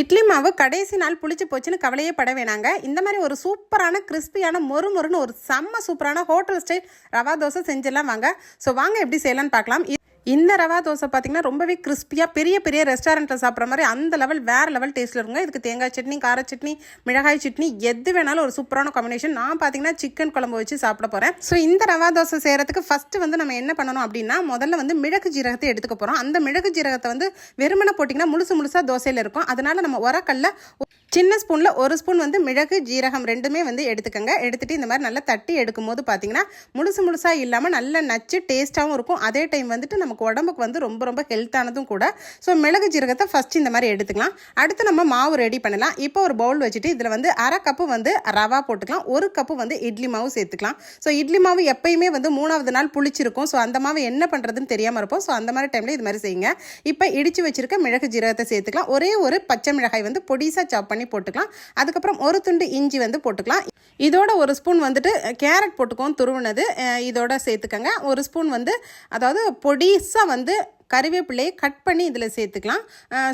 இட்லி மாவு கடைசி நாள் புளிச்சு போச்சுன்னு கவலையே பட வேணாங்க. இந்த மாதிரி ஒரு சூப்பரான கிறிஸ்பியான மொறு மொறுன்னு ஒரு செம்ம சூப்பரான ஹோட்டல் ஸ்டைல் ரவா தோசை செஞ்சிடலாம் வாங்க. ஸோ வாங்க எப்படி செய்யலாம்னு பார்க்கலாம். இந்த ரவா தோசை பார்த்தீங்கன்னா ரொம்பவே கிறிஸ்பியாக பெரிய பெரிய ரெஸ்டாரண்ட்டில் சாப்பிட்ற மாதிரி அந்த லெவல் வேறு லெவல் டேஸ்ட்டில் இருக்குங்க. இதுக்கு தேங்காய் சட்னி கார சட்னி மிளகாய் சட்னி எது வேணாலும் ஒரு சூப்பரான காம்பினேஷன் நான் பார்த்தீங்கன்னா சிக்கன் குழம்பு வச்சு சாப்பிட போகிறேன் ஸோ இந்த ரவா தோசை செய்கிறதுக்கு ஃபஸ்ட்டு வந்து நம்ம என்ன பண்ணணும் அப்படின்னா முதல்ல வந்து மிளகு ஜீரகத்தை எடுத்துக்க போகிறோம் அந்த மிளகு ஜீரகத்தை வந்து வெறுமனை போட்டிங்கன்னா முழுசு முழுசாக தோசையில் இருக்கும். அதனால் நம்ம உரக்கல்ல சின்ன ஸ்பூனில் ஒரு ஸ்பூன் வந்து மிளகு ஜீரகம் ரெண்டுமே வந்து எடுத்துக்கோங்க. எடுத்துகிட்டு இந்த மாதிரி நல்லா தட்டி எடுக்கும்போது பார்த்தீங்கன்னா முழுசு முழுசாக இல்லாமல் நல்லா நச்சு டேஸ்ட்டாகவும் இருக்கும். அதே டைம் வந்துட்டு நமக்கு உடம்புக்கு வந்து ரொம்ப ரொம்ப ஹெல்த்தானதும் கூட. ஸோ மிளகு ஜீரகத்தை ஃபஸ்ட் இந்த மாதிரி எடுத்துக்கலாம். அடுத்து நம்ம மாவு ரெடி பண்ணலாம். இப்போ ஒரு பவுல் வச்சுட்டு இதில் வந்து அரை கப்பு வந்து ரவா போட்டுக்கலாம். ஒரு கப்பு வந்து இட்லி மாவு சேர்த்துக்கலாம். ஸோ இட்லி மாவு எப்பயுமே வந்து மூணாவது நாள் புளிச்சிருக்கும். ஸோ அந்த மாவு என்ன பண்ணுறதுன்னு தெரியாமல் இருப்போம். ஸோ அந்த மாதிரி டைமில் இது மாதிரி செய்யுங்க. இப்போ இடித்து வச்சிருக்க மிளகு ஜீரகத்தை சேர்த்துக்கலாம். ஒரே ஒரு பச்சை மிளகாய் வந்து பொடிசாக சாப் பண்ணி போட்டுக்கலாம். அதுக்கப்புறம் ஒரு துண்டு இஞ்சி வந்து போட்டுக்கலாம். இதோட ஒரு ஸ்பூன் வந்துட்டு கேரட் போட்டுக்கோம் துருவினது இதோட சேர்த்துக்கங்க. ஒரு ஸ்பூன் வந்து அதாவது பொடி பெருசாக வந்து கறிவேப்பிலையை கட் பண்ணி இதில் சேர்த்துக்கலாம்.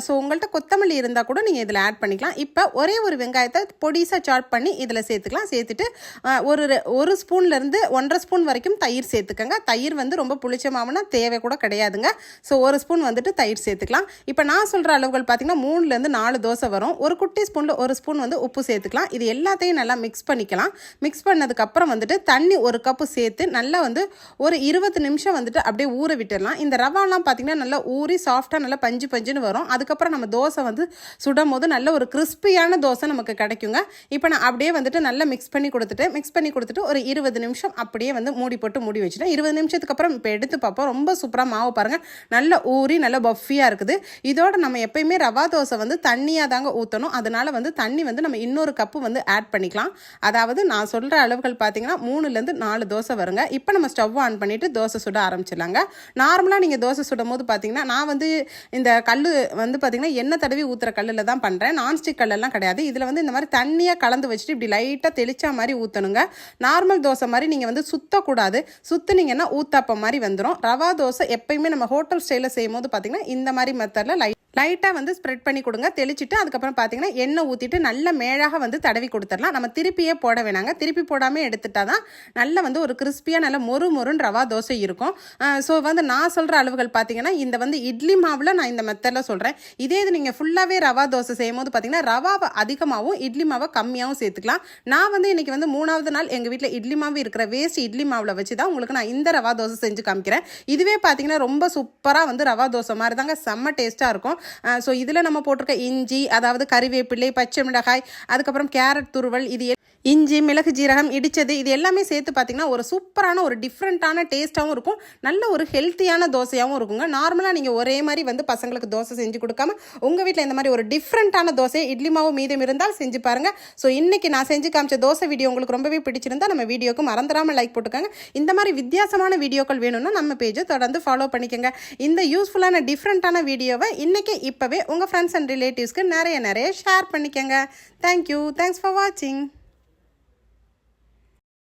ஸோ உங்கள்கிட்ட கொத்தமல்லி இருந்தால் கூட நீங்கள் இதில் ஆட் பண்ணிக்கலாம். இப்போ ஒரே ஒரு வெங்காயத்தை பொடிசாக சாட் பண்ணி இதில் சேர்த்துக்கலாம். சேர்த்துட்டு ஒரு ஒரு ஸ்பூன்லேருந்து ஒன்றரை ஸ்பூன் வரைக்கும் தயிர் சேர்த்துக்கோங்க. தயிர் வந்து ரொம்ப புளிச்ச மாவுனா தேவை கூட கிடையாதுங்க. ஸோ ஒரு ஸ்பூன் வந்துட்டு தயிர் சேர்த்துக்கலாம். இப்போ நான் சொல்கிற அளவுகள் பார்த்தீங்கன்னா மூணுலேருந்து நாலு தோசை வரும். ஒரு குட்டி ஸ்பூனில் ஒரு ஸ்பூன் வந்து உப்பு சேர்த்துக்கலாம். இது எல்லாத்தையும் நல்லா மிக்ஸ் பண்ணிக்கலாம். மிக்ஸ் பண்ணதுக்கப்புறம் வந்துட்டு தண்ணி ஒரு கப்பு சேர்த்து நல்லா வந்து ஒரு இருபது நிமிஷம் வந்துட்டு அப்படியே ஊற விட்டுடலாம். இந்த ரவாலாம் பார்த்தீங்கன்னா நல்லா ஊறி சாஃப்டாக நல்லா பஞ்சு பஞ்சுன்னு வரும். அதுக்கப்புறம் நம்ம தோசை வந்து சுடும் போது நல்ல ஒரு கிறிஸ்பியான தோசை நமக்கு கிடைக்குங்க. இப்போ நான் அப்படியே வந்துட்டு நல்லா மிக்ஸ் பண்ணி கொடுத்துட்டு மிக்ஸ் பண்ணி கொடுத்துட்டு ஒரு இருபது நிமிஷம் அப்படியே வந்து மூடி போட்டு மூடி வச்சுட்டேன். இருபது நிமிஷத்துக்கு அப்புறம் இப்போ எடுத்து பார்ப்போம். ரொம்ப சூப்பராக மாவு பாருங்கள் நல்லா ஊறி நல்லா பஃபியாக இருக்குது. இதோட நம்ம எப்பயுமே ரவா தோசை வந்து தண்ணியாக தாங்க ஊற்றணும் அதனால வந்து தண்ணி வந்து நம்ம இன்னொரு கப்பு வந்து ஆட் பண்ணிக்கலாம். அதாவது நான் சொல்கிற அளவுகள் பார்த்தீங்கன்னா மூணுலேருந்து நாலு தோசை வருங்க. இப்போ நம்ம ஸ்டவ் ஆன் பண்ணிவிட்டு தோசை சுட ஆரம்பிச்சிடலாங்க. நார்மலாக நீங்கள் தோசை சுடும் போது பார்த்திங்கன்னா நான் வந்து இந்த கல் வந்து பார்த்தீங்கன்னா எண்ணெய் தடவி ஊற்றுற கல்லில் தான் பண்ணுறேன் நான்ஸ்டிக் கல்லெல்லாம் கிடையாது. இதில் வந்து இந்த மாதிரி தண்ணியாக கலந்து வச்சுட்டு இப்படி லைட்டாக தெளிச்சா மாதிரி ஊற்றணுங்க நார்மல் தோசை மாதிரி நீங்கள் வந்து சுத்தக்கூடாது. சுற்றுனீங்கன்னா ஊத்தாப்பம் மாதிரி வந்துடும் ரவா தோசை எப்பயுமே நம்ம ஹோட்டல் ஸ்டைலில் செய்யும் போது பார்த்திங்கன்னா இந்த மாதிரி மெத்தடில் லைட் லைட்டாக வந்து ஸ்ப்ரெட் பண்ணி கொடுங்க. தெளிச்சிட்டு அதுக்கப்புறம் பார்த்தீங்கன்னா எண்ணெய் ஊற்றிட்டு நல்ல மேழாக வந்து தடவி கொடுத்துடலாம். நம்ம திருப்பியே போட வேணாங்க. திருப்பி போடாமல் எடுத்துட்டா தான் நல்ல வந்து ஒரு கிறிஸ்பியாக நல்ல மொறு மொறுன்னு ரவா தோசை இருக்கும். ஸோ வந்து நான் சொல்கிற அளவுகள் பார்த்தீங்கன்னா இந்த வந்து இட்லி மாவில் நான் இந்த மெத்தடில் சொல்கிறேன் இதே இது நீங்கள் ஃபுல்லாகவே ரவா தோசை செய்யும் போது பார்த்தீங்கன்னா ரவாவை அதிகமாகவும் இட்லி மாவை கம்மியாகவும் சேர்த்துக்கலாம். நான் வந்து இன்றைக்கி வந்து மூணாவது நாள் எங்கள் வீட்டில் இட்லி மாவு இருக்கிற வேஸ்ட் இட்லி மாவில் வச்சு தான் உங்களுக்கு நான் இந்த ரவா தோசை செஞ்சு காமிக்கிறேன். இதுவே பார்த்தீங்கன்னா ரொம்ப சூப்பராக வந்து ரவா தோசை மாதிரி தாங்க. செம்ம டேஸ்ட்டாக இருக்கும். ஸோ இதில் நம்ம போட்டிருக்க இஞ்சி அதாவது கறிவேப்பிலை பச்சை மிளகாய் அதுக்கப்புறம் கேரட் துருவல் இது இஞ்சி மிளகு ஜீரகம் இடித்தது இது எல்லாமே சேர்த்து பார்த்தீங்கன்னா ஒரு சூப்பரான ஒரு டிஃப்ரெண்ட்டான டேஸ்ட்டாகவும் இருக்கும். நல்ல ஒரு ஹெல்த்தியான தோசையாகவும் இருக்குங்க. நார்மலாக நீங்கள் ஒரே மாதிரி வந்து பசங்களுக்கு தோசை செஞ்சு கொடுக்காம உங்கள் வீட்டில் இந்த மாதிரி ஒரு டிஃப்ரெண்ட்டான தோசை இட்லி மாவு மீதம் இருந்தால் செஞ்சு பாருங்கள் ஸோ இன்றைக்கி நான் செஞ்சு காமிச்ச தோசை வீடியோ உங்களுக்கு ரொம்பவே பிடிச்சிருந்தா நம்ம வீடியோக்கு மறந்துடாமல் லைக் போட்டுக்கோங்க. இந்த மாதிரி வித்தியாசமான வீடியோக்கள் வேணும்னா நம்ம பேஜை தொடர்ந்து ஃபாலோ பண்ணிக்கோங்க. இந்த யூஸ்ஃபுல்லான டிஃப்ரெண்ட்டான வீடியோவை இன்றைக்கி இப்போவே உங்கள் ஃப்ரெண்ட்ஸ் அண்ட் ரிலேட்டிவ்ஸ்க்கு நிறைய நிறைய ஷேர் பண்ணிக்கோங்க. தேங்க்யூ தேங்க்ஸ் ஃபார் வாட்சிங்